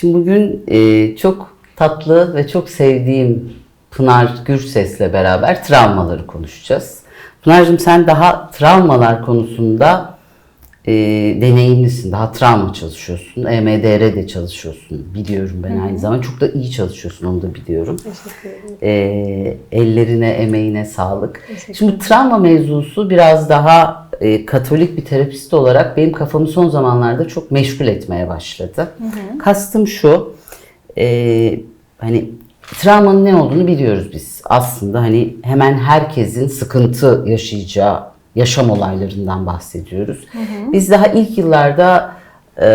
Şimdi bugün e, çok tatlı ve çok sevdiğim Pınar Gürses'le beraber travmaları konuşacağız. Pınar'cığım sen daha travmalar konusunda e, deneyimlisin. Daha travma çalışıyorsun. EMDR'de çalışıyorsun. Biliyorum ben aynı zamanda. Çok da iyi çalışıyorsun onu da biliyorum. Teşekkür ederim. E, ellerine, emeğine sağlık. Şimdi travma mevzusu biraz daha e, katolik bir terapist olarak benim kafamı son zamanlarda çok meşgul etmeye başladı. Kastım şu, e, hani travmanın ne olduğunu biliyoruz biz. Aslında hani hemen herkesin sıkıntı yaşayacağı yaşam olaylarından bahsediyoruz. Biz daha ilk yıllarda e,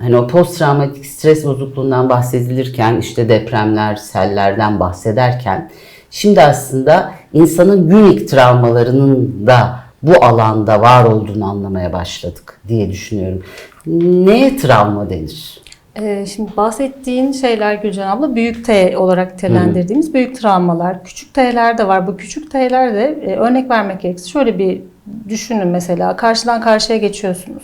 hani o post travmatik stres bozukluğundan bahsedilirken işte depremler, sellerden bahsederken şimdi aslında insanın unik travmalarının da bu alanda var olduğunu anlamaya başladık diye düşünüyorum. Neye travma denir? Ee, şimdi bahsettiğin şeyler Gülcan abla büyük T olarak nitelendirdiğimiz büyük travmalar. Küçük T'ler de var. Bu küçük T'ler de e, örnek vermek gerekirse şöyle bir düşünün mesela karşıdan karşıya geçiyorsunuz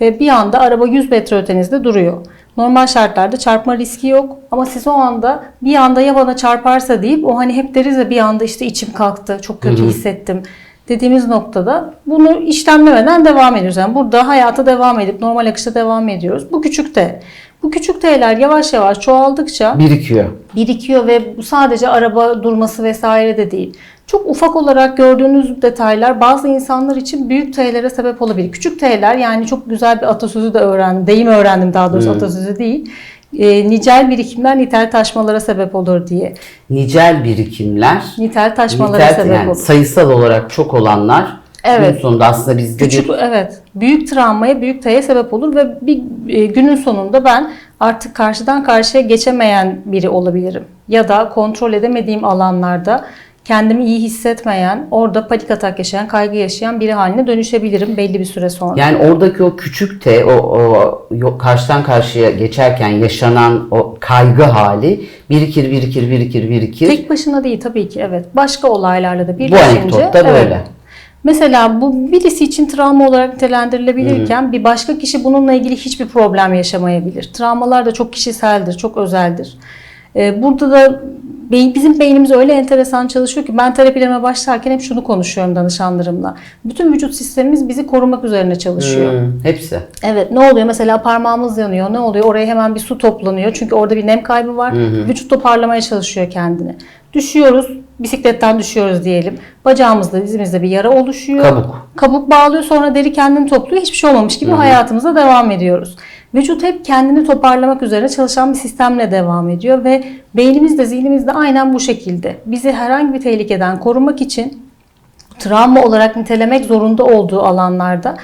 ve bir anda araba 100 metre ötenizde duruyor. Normal şartlarda çarpma riski yok ama siz o anda bir anda ya bana çarparsa deyip o hani hep deriz ya bir anda işte içim kalktı, çok kötü hissettim dediğimiz noktada bunu işlemlemeden devam ediyoruz. Yani burada hayata devam edip normal akışta devam ediyoruz. Bu küçük T. Bu küçük T'ler yavaş yavaş çoğaldıkça Birikiyor. birikiyor ve bu sadece araba durması vesaire de değil. Çok ufak olarak gördüğünüz detaylar bazı insanlar için büyük T'lere sebep olabilir. Küçük T'ler yani çok güzel bir atasözü de öğrendim. Deyim öğrendim daha doğrusu atasözü değil. E, nicel birikimler nitel taşmalara sebep olur diye. Nicel birikimler, Nitel taşmalara nitel- sebep yani olur. sayısal olarak çok olanlar Evet. gün sonunda aslında bizde Küçük bir evet. Büyük travmaya, büyük T'ye sebep olur ve bir e, günün sonunda ben artık karşıdan karşıya geçemeyen biri olabilirim. Ya da kontrol edemediğim alanlarda kendimi iyi hissetmeyen, orada panik atak yaşayan, kaygı yaşayan biri haline dönüşebilirim belli bir süre sonra. Yani oradaki o küçük T, o, o karşıdan karşıya geçerken yaşanan o kaygı hali birikir, birikir, birikir, birikir. Tek başına değil tabii ki evet. Başka olaylarla da Bu birleşince. anekdotta evet. böyle. Mesela bu birisi için travma olarak nitelendirilebilirken bir başka kişi bununla ilgili hiçbir problem yaşamayabilir. Travmalar da çok kişiseldir, çok özeldir. Ee, Burada da bizim beynimiz öyle enteresan çalışıyor ki ben terapilerime başlarken hep şunu konuşuyorum danışanlarımla. Bütün vücut sistemimiz bizi korumak üzerine çalışıyor. Hmm, hepsi. Evet ne oluyor mesela parmağımız yanıyor ne oluyor oraya hemen bir su toplanıyor çünkü orada bir nem kaybı var vücut toparlamaya çalışıyor kendini. Düşüyoruz bisikletten düşüyoruz diyelim bacağımızda dizimizde bir yara oluşuyor. Kabuk. Kabuk bağlıyor sonra deri kendini topluyor hiçbir şey olmamış gibi hayatımıza devam ediyoruz. Vücut hep kendini toparlamak üzere çalışan bir sistemle devam ediyor ve beynimiz de zihnimiz de aynen bu şekilde. Bizi herhangi bir tehlikeden korumak için travma olarak nitelemek zorunda olduğu alanlarda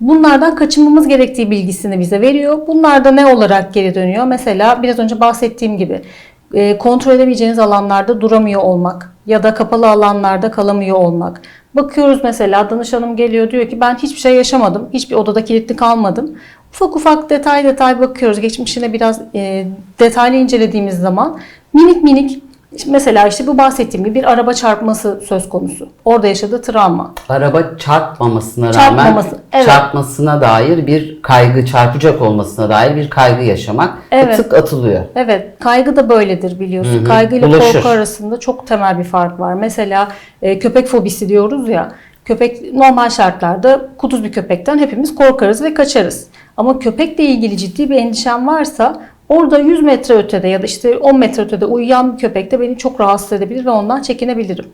bunlardan kaçınmamız gerektiği bilgisini bize veriyor. Bunlar da ne olarak geri dönüyor? Mesela biraz önce bahsettiğim gibi e, kontrol edemeyeceğiniz alanlarda duramıyor olmak ya da kapalı alanlarda kalamıyor olmak. Bakıyoruz mesela danışanım geliyor diyor ki ben hiçbir şey yaşamadım. Hiçbir odada kilitli kalmadım. Ufak ufak detay detay bakıyoruz. Geçmişine biraz e, detaylı incelediğimiz zaman minik minik Mesela işte bu bahsettiğim gibi bir araba çarpması söz konusu. Orada yaşadığı travma. Araba çarpmamasına rağmen Çarpmaması, evet. çarpmasına dair bir kaygı, çarpacak olmasına dair bir kaygı yaşamak Evet. tık atılıyor. Evet, kaygı da böyledir biliyorsun. Hı hı, Kaygı ile korku arasında çok temel bir fark var. Mesela e, köpek fobisi diyoruz ya. Köpek normal şartlarda kuduz bir köpekten hepimiz korkarız ve kaçarız. Ama köpekle ilgili ciddi bir endişem varsa orada 100 metre ötede ya da işte 10 metre ötede uyuyan bir köpek de beni çok rahatsız edebilir ve ondan çekinebilirim.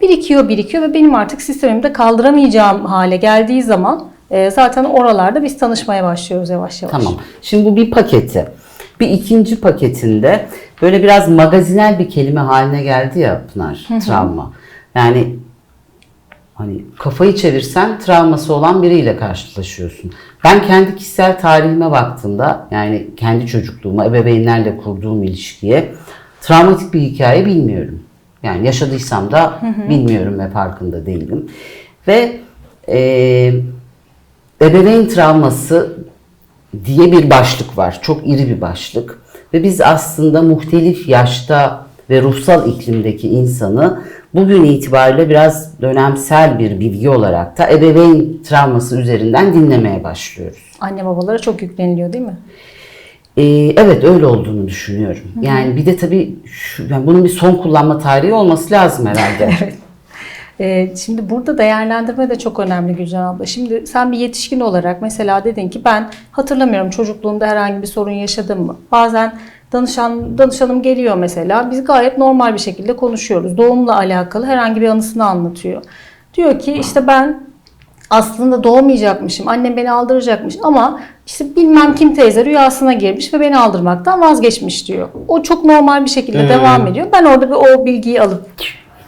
Birikiyor birikiyor ve benim artık sistemimde kaldıramayacağım hale geldiği zaman e, zaten oralarda biz tanışmaya başlıyoruz yavaş yavaş. Tamam. Şimdi bu bir paketi. Bir ikinci paketinde böyle biraz magazinel bir kelime haline geldi ya Pınar, travma. Yani hani kafayı çevirsen travması olan biriyle karşılaşıyorsun. Ben kendi kişisel tarihime baktığımda yani kendi çocukluğuma, ebeveynlerle kurduğum ilişkiye travmatik bir hikaye bilmiyorum. Yani yaşadıysam da bilmiyorum ve farkında değilim. Ve eee ebeveyn travması diye bir başlık var. Çok iri bir başlık. Ve biz aslında muhtelif yaşta ve ruhsal iklimdeki insanı bugün itibariyle biraz dönemsel bir bilgi olarak da ebeveyn travması üzerinden dinlemeye başlıyoruz. Anne babalara çok yükleniliyor değil mi? Ee, evet öyle olduğunu düşünüyorum. Yani bir de tabii şu, yani bunun bir son kullanma tarihi olması lazım herhalde. Ee, şimdi burada değerlendirme de çok önemli Gülcan abla. Şimdi sen bir yetişkin olarak mesela dedin ki ben hatırlamıyorum çocukluğumda herhangi bir sorun yaşadım mı? Bazen danışan danışanım geliyor mesela biz gayet normal bir şekilde konuşuyoruz. Doğumla alakalı herhangi bir anısını anlatıyor. Diyor ki işte ben aslında doğmayacakmışım. Annem beni aldıracakmış ama işte bilmem kim teyze rüyasına girmiş ve beni aldırmaktan vazgeçmiş diyor. O çok normal bir şekilde devam ediyor. Ben orada bir o bilgiyi alıp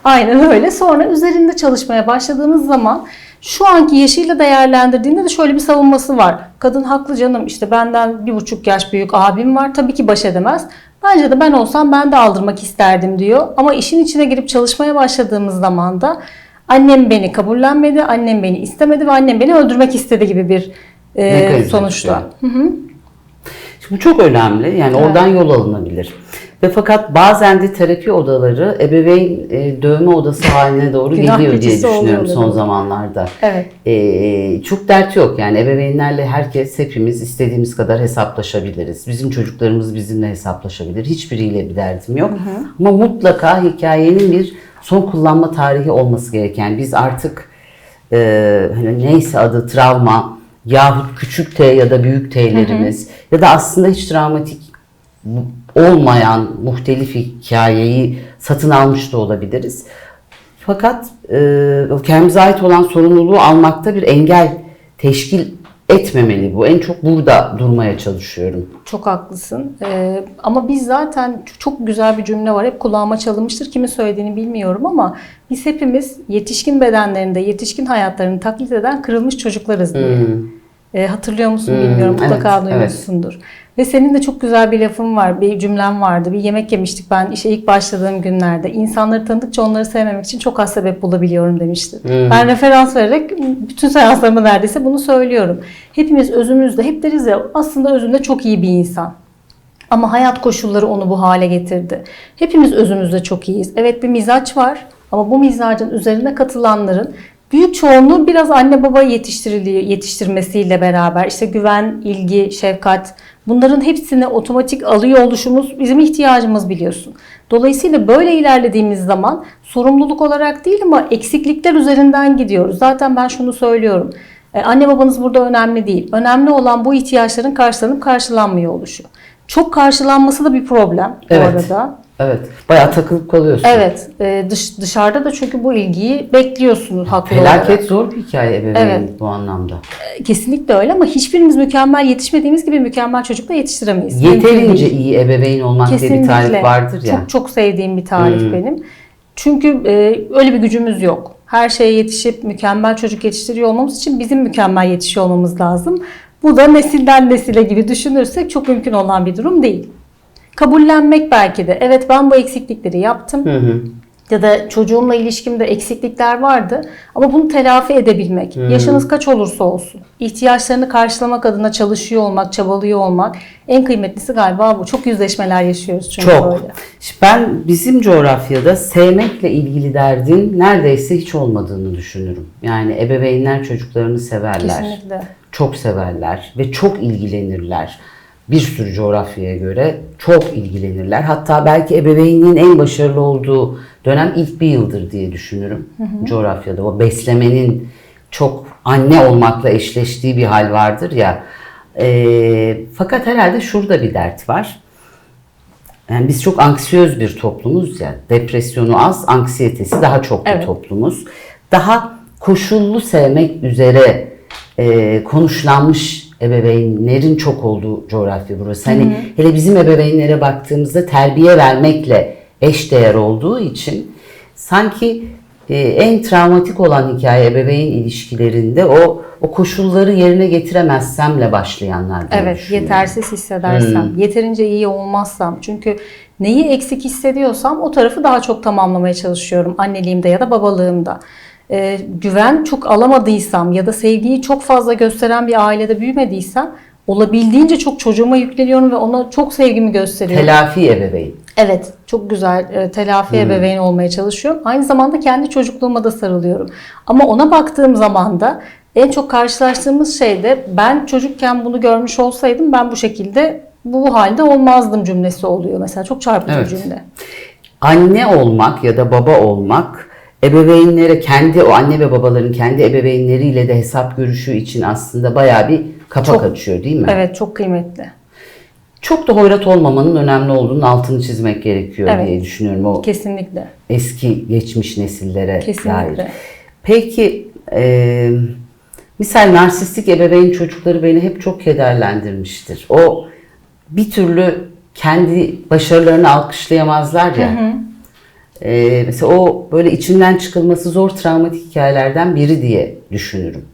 aynen öyle. Sonra üzerinde çalışmaya başladığımız zaman şu anki yaşıyla değerlendirdiğinde de şöyle bir savunması var. Kadın haklı canım işte benden bir buçuk yaş büyük abim var tabii ki baş edemez. Bence de ben olsam ben de aldırmak isterdim diyor. Ama işin içine girip çalışmaya başladığımız zaman da annem beni kabullenmedi, annem beni istemedi ve annem beni öldürmek istedi gibi bir e, sonuçta. Şimdi bu çok önemli. Yani oradan yol alınabilir. Ve fakat bazen de terapi odaları ebeveyn e, dövme odası haline doğru Günah gidiyor diye düşünüyorum oluyor son zamanlarda. Evet. E, çok dert yok yani ebeveynlerle herkes hepimiz istediğimiz kadar hesaplaşabiliriz. Bizim çocuklarımız bizimle hesaplaşabilir. Hiçbiriyle bir derdim yok. Ama mutlaka hikayenin bir son kullanma tarihi olması gereken. Biz artık e, hani neyse adı travma yahut küçük T ya da büyük T'lerimiz ya da aslında hiç travmatik olmayan muhtelif hikayeyi satın almış da olabiliriz. Fakat e, kendimize ait olan sorumluluğu almakta bir engel teşkil etmemeli bu. En çok burada durmaya çalışıyorum. Çok haklısın. Ee, ama biz zaten çok güzel bir cümle var. Hep kulağıma çalınmıştır. Kimin söylediğini bilmiyorum ama biz hepimiz yetişkin bedenlerinde, yetişkin hayatlarını taklit eden kırılmış çocuklarız diye. Ee, hatırlıyor musun Hmm, bilmiyorum. Mutlaka evet, duymuşsundur. Ve senin de çok güzel bir lafın var, bir cümlen vardı. Bir yemek yemiştik ben işe ilk başladığım günlerde. İnsanları tanıdıkça onları sevmemek için çok az sebep bulabiliyorum demiştin. Ben referans vererek bütün seanslarımda neredeyse bunu söylüyorum. Hepimiz özümüzde, hep deriz ya aslında özünde çok iyi bir insan. Ama hayat koşulları onu bu hale getirdi. Hepimiz özümüzde çok iyiyiz. Evet bir mizaç var ama bu mizacın üzerine katılanların büyük çoğunluğu biraz anne baba yetiştiriliyor, yetiştirmesiyle beraber işte güven, ilgi, şefkat bunların hepsini otomatik alıyor oluşumuz bizim ihtiyacımız biliyorsun. Dolayısıyla böyle ilerlediğimiz zaman sorumluluk olarak değil ama eksiklikler üzerinden gidiyoruz. Zaten ben şunu söylüyorum. E, Anne babanız burada önemli değil. Önemli olan bu ihtiyaçların karşılanıp karşılanmıyor oluşu. Çok karşılanması da bir problem bu Evet. arada. Evet. Bayağı takılıp kalıyorsun. Evet, e, dış, dışarıda da çünkü bu ilgiyi bekliyorsunuz haklı Felaket olarak. zor bir hikaye ebeveyn Evet. bu anlamda. E, Kesinlikle öyle ama hiçbirimiz mükemmel yetişmediğimiz gibi mükemmel çocuk da yetiştiremeyiz. Mümkün Yeterince değil. iyi ebeveyn olmak diye bir tarif vardır ya. Çok çok sevdiğim bir tarif Hmm. benim. Çünkü e, öyle bir gücümüz yok. Her şeye yetişip mükemmel çocuk yetiştiriyor olmamız için bizim mükemmel yetişiyor olmamız lazım. Bu da nesilden nesile gibi düşünürsek çok mümkün olan bir durum değil. Kabullenmek belki de. Evet ben bu eksiklikleri yaptım. Hı hı. Ya da çocuğumla ilişkimde eksiklikler vardı ama bunu telafi edebilmek. Yaşınız kaç olursa olsun. ihtiyaçlarını karşılamak adına çalışıyor olmak, çabalıyor olmak en kıymetlisi galiba bu. Çok yüzleşmeler yaşıyoruz çünkü Çok. böyle. Ben bizim coğrafyada sevmekle ilgili derdin neredeyse hiç olmadığını düşünürüm. Yani ebeveynler çocuklarını severler. Kesinlikle. Çok severler ve çok ilgilenirler. Bir sürü coğrafyaya göre çok ilgilenirler. Hatta belki ebeveynliğin en başarılı olduğu dönem ilk bir yıldır diye düşünürüm coğrafyada. O beslemenin çok anne olmakla eşleştiği bir hal vardır ya. Ee, fakat herhalde şurada bir dert var. Yani biz çok anksiyöz bir toplumuz ya. Depresyonu az, anksiyetesi daha çok bir Evet. toplumuz. Daha koşullu sevmek üzere e, konuşlanmış ebeveynlerin çok olduğu coğrafya burası. Hani hele bizim ebeveynlere baktığımızda terbiye vermekle eşdeğer olduğu için sanki e, en travmatik olan hikaye ebeveyn ilişkilerinde o o koşulları yerine getiremezsemle başlayanlar diye Evet, yetersiz hissedersem, yeterince iyi olmazsam. Çünkü neyi eksik hissediyorsam o tarafı daha çok tamamlamaya çalışıyorum anneliğimde ya da babalığımda. Ee, güven çok alamadıysam ya da sevgiyi çok fazla gösteren bir ailede büyümediysem olabildiğince çok çocuğuma yükleniyorum ve ona çok sevgimi gösteriyorum. Telafi ebeveyn. Evet, çok güzel e, telafi ebeveyn olmaya çalışıyorum. Aynı zamanda kendi çocukluğuma da sarılıyorum. Ama ona baktığım zaman da en çok karşılaştığımız şey de ben çocukken bunu görmüş olsaydım ben bu şekilde bu halde olmazdım cümlesi oluyor mesela. Çok çarpıcı Evet. cümle. Anne olmak ya da baba olmak ebeveynlere kendi o anne ve babaların kendi ebeveynleriyle de hesap görüşü için aslında bayağı bir kapak Çok- açıyor değil mi? Evet çok kıymetli. Çok da hoyrat olmamanın önemli olduğunu altını çizmek gerekiyor Evet. diye düşünüyorum o Kesinlikle. eski geçmiş nesillere Kesinlikle. dair. Peki e, misal narsistik ebeveyn çocukları beni hep çok kederlendirmiştir. O bir türlü kendi başarılarını alkışlayamazlar ya. E, mesela o böyle içinden çıkılması zor travmatik hikayelerden biri diye düşünürüm.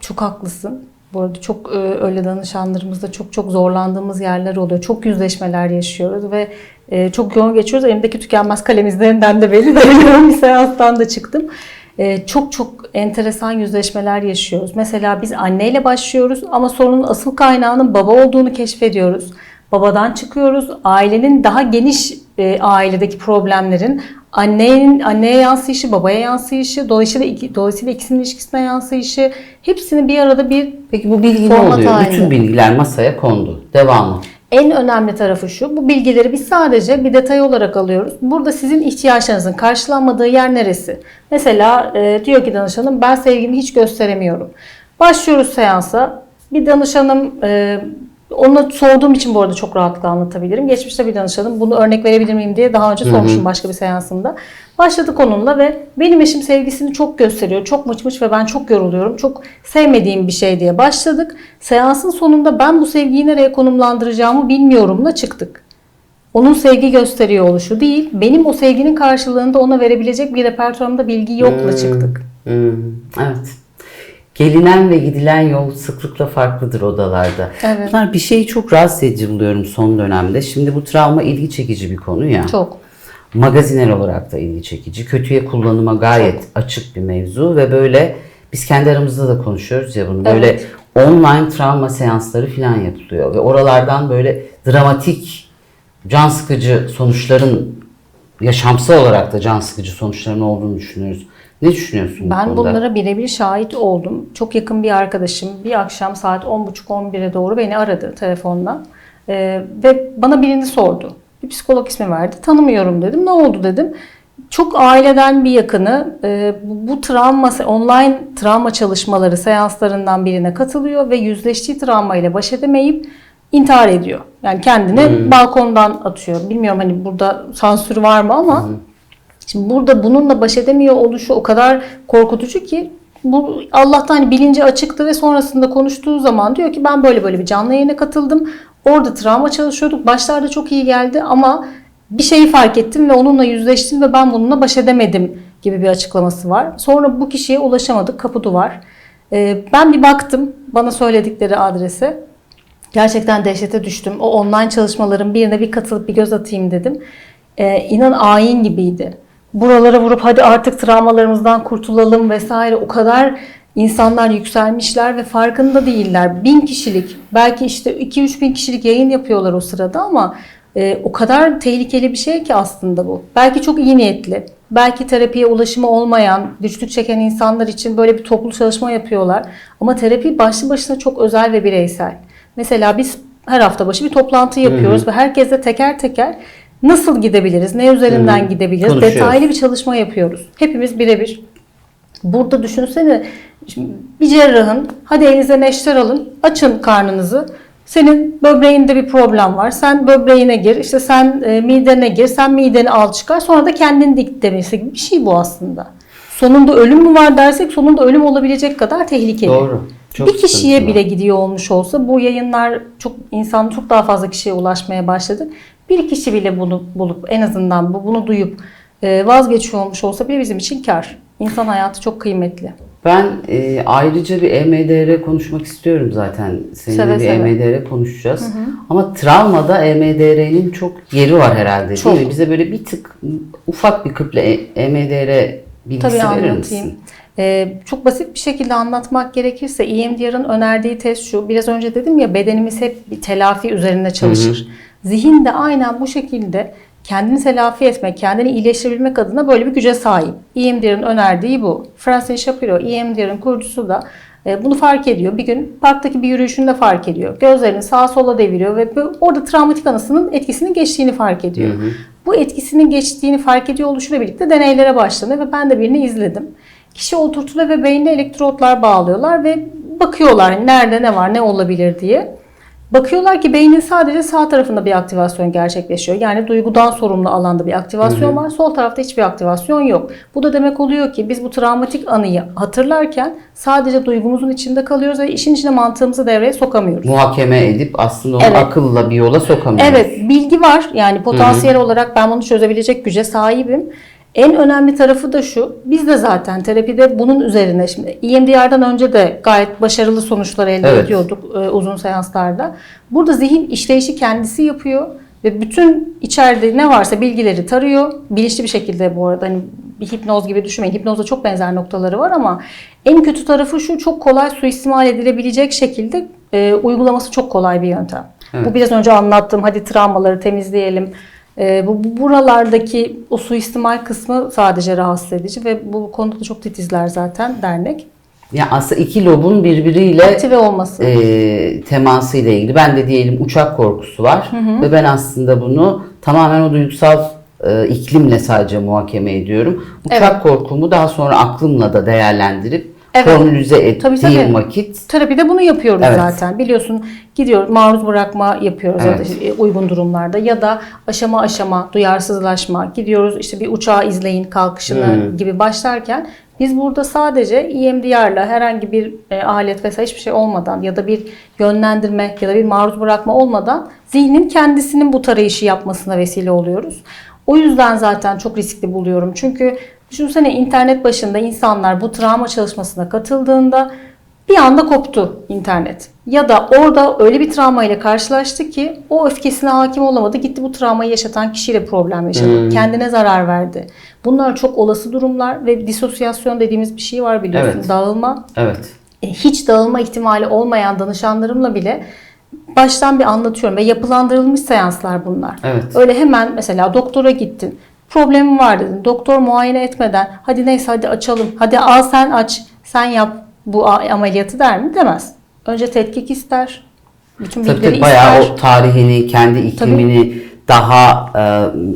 Çok haklısın. Bu arada çok e, öyle danışanlarımızda çok çok zorlandığımız yerler oluyor. Çok yüzleşmeler yaşıyoruz ve e, çok yoğun geçiyoruz. Elimdeki tükenmez kalem izlerinden de belli. Yoğun bir seanstan da çıktım. E, çok çok enteresan yüzleşmeler yaşıyoruz. Mesela biz anneyle başlıyoruz ama sorunun asıl kaynağının baba olduğunu keşfediyoruz. Babadan çıkıyoruz. Ailenin daha geniş e, ailedeki problemlerin annenin anneye yansıyışı, babaya yansıyışı, dolayısıyla iki, dolayısıyla ikisinin ilişkisine yansıyışı hepsini bir arada bir Peki bu bilgi ne Format oluyor? halinde. Bütün bilgiler masaya kondu. Devamı. En önemli tarafı şu, bu bilgileri biz sadece bir detay olarak alıyoruz. Burada sizin ihtiyaçlarınızın karşılanmadığı yer neresi? Mesela e, diyor ki danışanım ben sevgimi hiç gösteremiyorum. Başlıyoruz seansa. Bir danışanım e, ona sorduğum için bu arada çok rahatlıkla anlatabilirim. Geçmişte bir danışanım bunu örnek verebilir miyim diye daha önce sormuşum başka bir seansında. Başladık onunla ve benim eşim sevgisini çok gösteriyor. Çok mıç ve ben çok yoruluyorum. Çok sevmediğim bir şey diye başladık. Seansın sonunda ben bu sevgiyi nereye konumlandıracağımı bilmiyorumla çıktık. Onun sevgi gösteriyor oluşu değil, benim o sevginin karşılığında ona verebilecek bir repertuarımda bilgi yokla çıktık. Hmm, evet. Gelinen ve gidilen yol sıklıkla farklıdır odalarda. Evet. Bunlar bir şeyi çok rahatsız edici buluyorum son dönemde. Şimdi bu travma ilgi çekici bir konu ya. Çok. Magazinel olarak da ilgi çekici. Kötüye kullanıma gayet açık bir mevzu ve böyle biz kendi aramızda da konuşuyoruz ya bunu. Böyle Evet. online travma seansları falan yapılıyor ve oralardan böyle dramatik, can sıkıcı sonuçların yaşamsal olarak da can sıkıcı sonuçların olduğunu düşünüyoruz. Ne düşünüyorsun bu Ben bunlara birebir şahit oldum. Çok yakın bir arkadaşım bir akşam saat 10.30-11'e doğru beni aradı telefonla. Ee, ve bana birini sordu. Bir psikolog ismi verdi. Tanımıyorum dedim. Ne oldu dedim. Çok aileden bir yakını e, bu, travma, online travma çalışmaları seanslarından birine katılıyor ve yüzleştiği travma ile baş edemeyip intihar ediyor. Yani kendini balkondan atıyor. Bilmiyorum hani burada sansür var mı ama Şimdi burada bununla baş edemiyor oluşu o kadar korkutucu ki bu Allah'tan hani bilinci açıktı ve sonrasında konuştuğu zaman diyor ki ben böyle böyle bir canlı yayına katıldım. Orada travma çalışıyorduk. Başlarda çok iyi geldi ama bir şeyi fark ettim ve onunla yüzleştim ve ben bununla baş edemedim gibi bir açıklaması var. Sonra bu kişiye ulaşamadık. Kapı duvar. Ee, ben bir baktım bana söyledikleri adrese. Gerçekten dehşete düştüm. O online çalışmaların birine bir katılıp bir göz atayım dedim. Ee, inan ayin gibiydi. Buralara vurup hadi artık travmalarımızdan kurtulalım vesaire o kadar insanlar yükselmişler ve farkında değiller. Bin kişilik belki işte 2-3 bin kişilik yayın yapıyorlar o sırada ama e, o kadar tehlikeli bir şey ki aslında bu. Belki çok iyi niyetli. Belki terapiye ulaşımı olmayan, güçlük çeken insanlar için böyle bir toplu çalışma yapıyorlar. Ama terapi başlı başına çok özel ve bireysel. Mesela biz her hafta başı bir toplantı yapıyoruz ve herkesle teker teker nasıl gidebiliriz, ne üzerinden gidebiliriz, Konuşuyoruz. detaylı bir çalışma yapıyoruz. Hepimiz birebir. Burada düşünsene şimdi bir cerrahın hadi elinize neşter alın, açın karnınızı. Senin böbreğinde bir problem var. Sen böbreğine gir, işte sen e, midene gir, sen mideni al çıkar. Sonra da kendin dik demesi gibi bir şey bu aslında. Sonunda ölüm mü var dersek sonunda ölüm olabilecek kadar tehlikeli. Doğru. Çok bir kişiye bile gidiyor olmuş olsa bu yayınlar çok insan çok daha fazla kişiye ulaşmaya başladı. Bir kişi bile bunu bulup en azından bu bunu duyup e, vazgeçiyor olmuş olsa bile bizim için kar. İnsan hayatı çok kıymetli. Ben e, ayrıca bir EMDR konuşmak istiyorum zaten. Seninle Seve bir seve. EMDR konuşacağız. Ama travmada EMDR'nin çok yeri var herhalde Çok. değil mi? Bize böyle bir tık ufak bir kıple E- EMDR bilgisi Tabii verir anlatayım. misin? Ee, çok basit bir şekilde anlatmak gerekirse EMDR'ın önerdiği test şu. Biraz önce dedim ya bedenimiz hep bir telafi üzerinde çalışır. Zihin de aynen bu şekilde kendini telafi etmek, kendini iyileştirebilmek adına böyle bir güce sahip. EMDR'ın önerdiği bu. Francis Shapiro, EMDR'ın kurucusu da E, Bunu fark ediyor. Bir gün parktaki bir yürüyüşünde fark ediyor. Gözlerini sağa sola deviriyor ve orada travmatik anısının etkisinin geçtiğini fark ediyor. Bu etkisinin geçtiğini fark ediyor oluşuyla birlikte deneylere başlanıyor ve ben de birini izledim. Kişi oturtuluyor ve beynine elektrotlar bağlıyorlar ve bakıyorlar hani nerede ne var ne olabilir diye. Bakıyorlar ki beynin sadece sağ tarafında bir aktivasyon gerçekleşiyor. Yani duygudan sorumlu alanda bir aktivasyon var. Sol tarafta hiçbir aktivasyon yok. Bu da demek oluyor ki biz bu travmatik anıyı hatırlarken sadece duygumuzun içinde kalıyoruz ve işin içine mantığımızı devreye sokamıyoruz. Muhakeme edip aslında onu Evet. akılla bir yola sokamıyoruz. Evet, bilgi var. Yani potansiyel olarak ben bunu çözebilecek güce sahibim. En önemli tarafı da şu. Biz de zaten terapide bunun üzerine şimdi EMDR'dan önce de gayet başarılı sonuçlar elde Evet. ediyorduk e, uzun seanslarda. Burada zihin işleyişi kendisi yapıyor ve bütün içeride ne varsa bilgileri tarıyor. Bilinçli bir şekilde bu arada hani bir hipnoz gibi düşünmeyin. Hipnozda çok benzer noktaları var ama en kötü tarafı şu çok kolay suistimal edilebilecek şekilde e, uygulaması çok kolay bir yöntem. Bu biraz önce anlattığım hadi travmaları temizleyelim. E, bu bu- buralardaki o suistimal kısmı sadece rahatsız edici ve bu konuda da çok titizler zaten dernek. Yani aslında iki lobun birbiriyle Aktive olması. e, teması ile ilgili. Ben de diyelim uçak korkusu var ve ben aslında bunu tamamen o duygusal e, iklimle sadece muhakeme ediyorum. Uçak korkumu daha sonra aklımla da değerlendirip Evet. formülize ettiğim Tabii, tabii. vakit Terapide bunu yapıyoruz Evet. zaten. Biliyorsun gidiyor maruz bırakma yapıyoruz ya da Evet. işte uygun durumlarda ya da aşama aşama duyarsızlaşma gidiyoruz işte bir uçağı izleyin kalkışını Hmm. gibi başlarken biz burada sadece E EMDR'la herhangi bir e, alet vesaire hiçbir şey olmadan ya da bir yönlendirme ya da bir maruz bırakma olmadan zihnin kendisinin bu tarayışı yapmasına vesile oluyoruz. O yüzden zaten çok riskli buluyorum. Çünkü düşünsene internet başında insanlar bu travma çalışmasına katıldığında bir anda koptu internet. Ya da orada öyle bir travma ile karşılaştı ki o öfkesine hakim olamadı. Gitti bu travmayı yaşatan kişiyle problem yaşadı. Kendine zarar verdi. Bunlar çok olası durumlar ve disosyasyon dediğimiz bir şey var biliyorsun. Evet. Dağılma. evet E, Hiç dağılma ihtimali olmayan danışanlarımla bile baştan bir anlatıyorum ve yapılandırılmış seanslar bunlar. Evet. Öyle hemen mesela doktora gittin. Problemin var dedin. Doktor muayene etmeden hadi neyse hadi açalım. Hadi al sen aç. Sen yap bu ameliyatı der mi? Demez. Önce tetkik ister. Bütün tabii bilgileri tabii bayağı ister. o tarihini, kendi iklimini, daha e,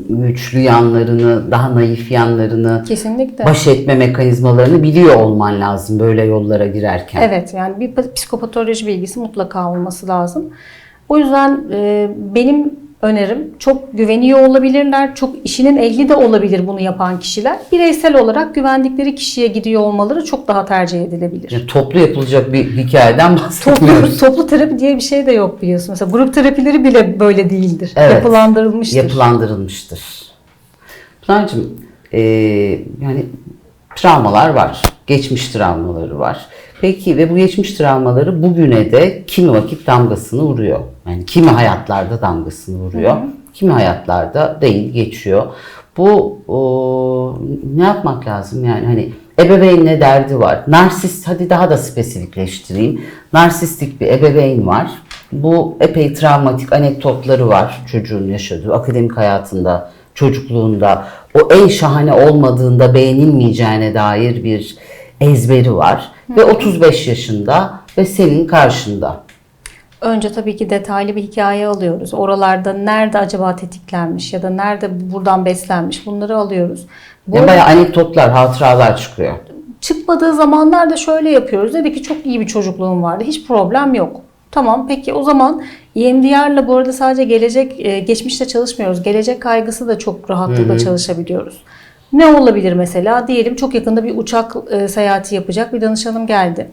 güçlü yanlarını, daha naif yanlarını, Kesinlikle. baş etme mekanizmalarını biliyor olman lazım böyle yollara girerken. Evet yani bir psikopatoloji bilgisi mutlaka olması lazım. O yüzden e, benim önerim çok güveniyor olabilirler. Çok işinin ehli de olabilir bunu yapan kişiler. Bireysel olarak güvendikleri kişiye gidiyor olmaları çok daha tercih edilebilir. Yani toplu yapılacak bir hikayeden Toplu, bahsetmiyoruz. toplu terapi diye bir şey de yok biliyorsun. Mesela grup terapileri bile böyle değildir. Evet. Yapılandırılmıştır. Yapılandırılmıştır. Pınar'cığım e, yani travmalar var. Geçmiş travmaları var. Peki ve bu geçmiş travmaları bugüne de kimi vakit damgasını vuruyor. Yani kimi hayatlarda damgasını vuruyor. Kimi hayatlarda değil geçiyor. Bu o, ne yapmak lazım yani hani ebeveynle derdi var. Narsist hadi daha da spesifikleştireyim. Narsistik bir ebeveyn var. Bu epey travmatik anekdotları var çocuğun yaşadığı akademik hayatında, çocukluğunda. O en şahane olmadığında beğenilmeyeceğine dair bir ezberi var. Ve 35 yaşında ve senin karşında. Önce tabii ki detaylı bir hikaye alıyoruz. Oralarda nerede acaba tetiklenmiş ya da nerede buradan beslenmiş bunları alıyoruz. Bu Yani bayağı anekdotlar, hatıralar çıkıyor. çıkmadığı zamanlarda şöyle yapıyoruz. Dedi ki çok iyi bir çocukluğum vardı. Hiç problem yok. Tamam peki o zaman EMDR'la bu arada sadece gelecek, e, geçmişte çalışmıyoruz. Gelecek kaygısı da çok rahatlıkla çalışabiliyoruz. Ne olabilir mesela? Diyelim çok yakında bir uçak e, seyahati yapacak bir danışanım geldi.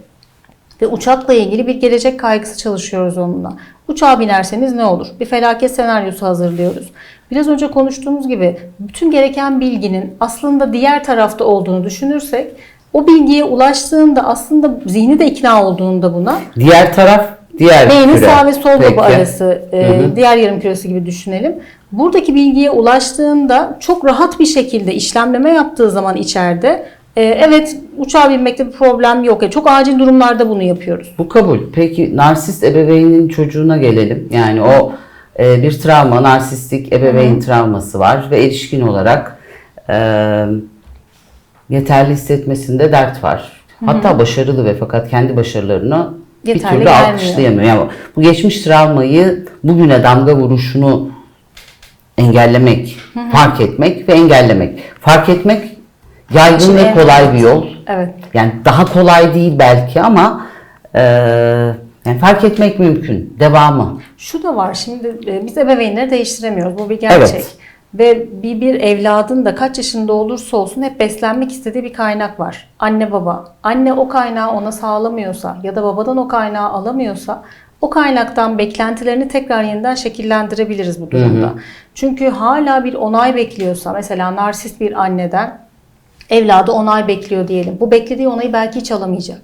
Ve uçakla ilgili bir gelecek kaygısı çalışıyoruz onunla. Uçağa binerseniz ne olur? Bir felaket senaryosu hazırlıyoruz. Biraz önce konuştuğumuz gibi bütün gereken bilginin aslında diğer tarafta olduğunu düşünürsek o bilgiye ulaştığında aslında zihni de ikna olduğunda buna Diğer taraf, diğer beynin küre. sağ ve sol lobu Peki. arası e, diğer yarım küresi gibi düşünelim. Buradaki bilgiye ulaştığında çok rahat bir şekilde işlemleme yaptığı zaman içeride e, evet uçağa binmekte bir problem yok. E, çok acil durumlarda bunu yapıyoruz. Bu kabul. Peki narsist ebeveynin çocuğuna gelelim. Yani o e, bir travma, narsistik ebeveyn travması var ve erişkin olarak e, yeterli hissetmesinde dert var. Hatta başarılı ve fakat kendi başarılarını bir türlü gelmiyor. alkışlayamıyor. Yani bu geçmiş travmayı bugüne damga vuruşunu engellemek, fark etmek ve engellemek. Fark etmek yaygın Şimdi ve kolay bir yol. Evet. Yani daha kolay değil belki ama e, yani fark etmek mümkün. Devamı. Şu da var şimdi e, biz ebeveynleri değiştiremiyoruz. Bu bir gerçek. Evet. Ve bir, bir evladın da kaç yaşında olursa olsun hep beslenmek istediği bir kaynak var. Anne baba. Anne o kaynağı ona sağlamıyorsa ya da babadan o kaynağı alamıyorsa o kaynaktan beklentilerini tekrar yeniden şekillendirebiliriz bu durumda. Çünkü hala bir onay bekliyorsa mesela narsist bir anneden evladı onay bekliyor diyelim. Bu beklediği onayı belki hiç alamayacak.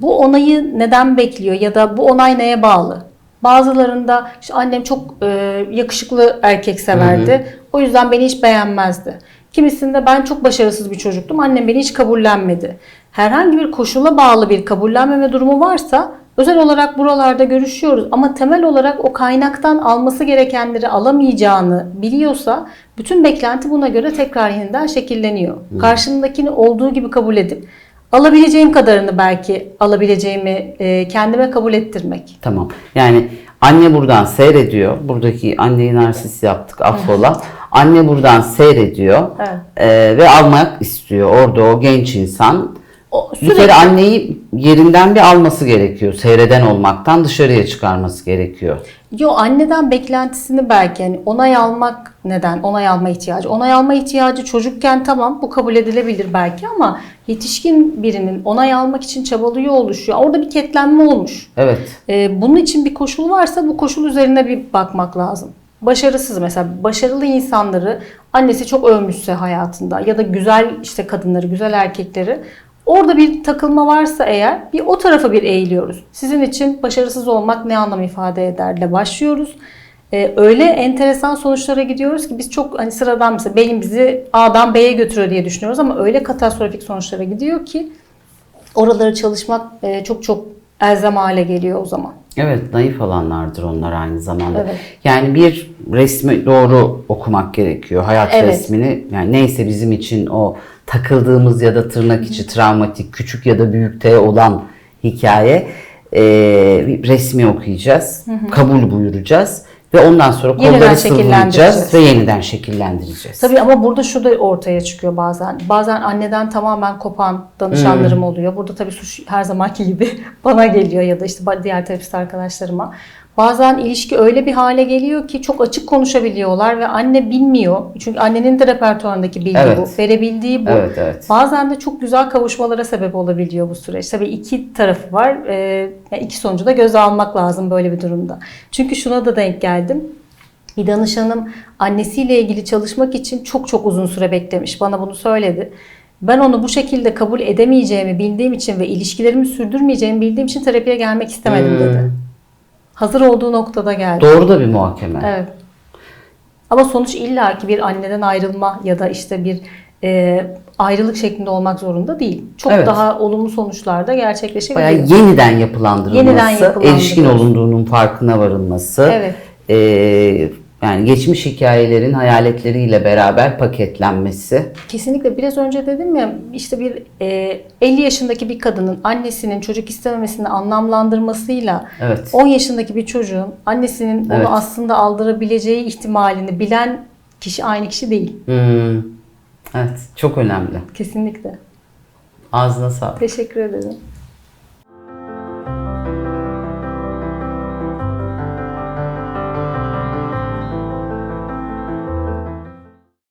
Bu onayı neden bekliyor ya da bu onay neye bağlı? Bazılarında işte annem çok e, yakışıklı erkek severdi. O yüzden beni hiç beğenmezdi. Kimisinde ben çok başarısız bir çocuktum. Annem beni hiç kabullenmedi. Herhangi bir koşula bağlı bir kabullenmeme durumu varsa özel olarak buralarda görüşüyoruz. Ama temel olarak o kaynaktan alması gerekenleri alamayacağını biliyorsa bütün beklenti buna göre tekrar yeniden şekilleniyor. Karşımdakini olduğu gibi kabul edip alabileceğim kadarını belki alabileceğimi e, kendime kabul ettirmek. Tamam. Yani anne buradan seyrediyor. Buradaki anneyi narsist yaptık affola. Anne buradan seyrediyor. Evet. Ee, ve almak istiyor. Orada o genç insan. O Bir sürekli kere anneyi yerinden bir alması gerekiyor. Seyreden olmaktan dışarıya çıkarması gerekiyor. Yo anneden beklentisini belki hani onay almak neden? Onay alma ihtiyacı. Onay alma ihtiyacı çocukken tamam bu kabul edilebilir belki ama yetişkin birinin onay almak için çabalıyor oluşuyor. Orada bir ketlenme olmuş. Evet. Ee, bunun için bir koşul varsa bu koşul üzerine bir bakmak lazım. Başarısız mesela başarılı insanları annesi çok övmüşse hayatında ya da güzel işte kadınları, güzel erkekleri orada bir takılma varsa eğer bir o tarafa bir eğiliyoruz. Sizin için başarısız olmak ne anlam ifade ederle başlıyoruz. Ee, öyle enteresan sonuçlara gidiyoruz ki biz çok hani sıradan mesela beyin bizi A'dan B'ye götürüyor diye düşünüyoruz ama öyle katastrofik sonuçlara gidiyor ki oraları çalışmak e, çok çok elzem hale geliyor o zaman. Evet, naif olanlardır onlar aynı zamanda. Evet. Yani bir resmi doğru okumak gerekiyor. Hayat Evet. resmini yani neyse bizim için o takıldığımız ya da tırnak içi travmatik küçük ya da büyükte olan hikaye bir resmi okuyacağız. Kabul buyuracağız ve ondan sonra Yeniden kolları şekillendireceğiz. ve yeniden şekillendireceğiz. Tabii ama burada şu da ortaya çıkıyor bazen. Bazen anneden tamamen kopan danışanlarım oluyor. Burada tabii suç her zamanki gibi bana geliyor ya da işte diğer terapist arkadaşlarıma. Bazen ilişki öyle bir hale geliyor ki çok açık konuşabiliyorlar ve anne bilmiyor. Çünkü annenin de repertuarındaki bilgi Evet. bu, verebildiği bu. Evet, evet. Bazen de çok güzel kavuşmalara sebep olabiliyor bu süreç. Tabii iki tarafı var. Ee, iki sonucu da göze almak lazım böyle bir durumda. Çünkü şuna da denk geldim. Bir danışanım annesiyle ilgili çalışmak için çok çok uzun süre beklemiş. Bana bunu söyledi. Ben onu bu şekilde kabul edemeyeceğimi bildiğim için ve ilişkilerimi sürdürmeyeceğimi bildiğim için terapiye gelmek istemedim dedi. Hazır olduğu noktada geldi. Doğru da bir muhakeme. Evet. Ama sonuç illaki bir anneden ayrılma ya da işte bir e, ayrılık şeklinde olmak zorunda değil. Çok Evet. daha olumlu sonuçlar da gerçekleşebiliyor. Bayağı yeniden yapılandırılması, Yeniden yapılandırılması. erişkin olunduğunun farkına varılması, Evet. eee, yani geçmiş hikayelerin hayaletleriyle beraber paketlenmesi. Kesinlikle biraz önce dedim ya işte bir e, 50 yaşındaki bir kadının annesinin çocuk istememesini anlamlandırmasıyla Evet. 10 yaşındaki bir çocuğun annesinin Evet. onu aslında aldırabileceği ihtimalini bilen kişi aynı kişi değil. Hmm. Evet, çok önemli. Kesinlikle. Ağzına sağlık. Teşekkür ederim.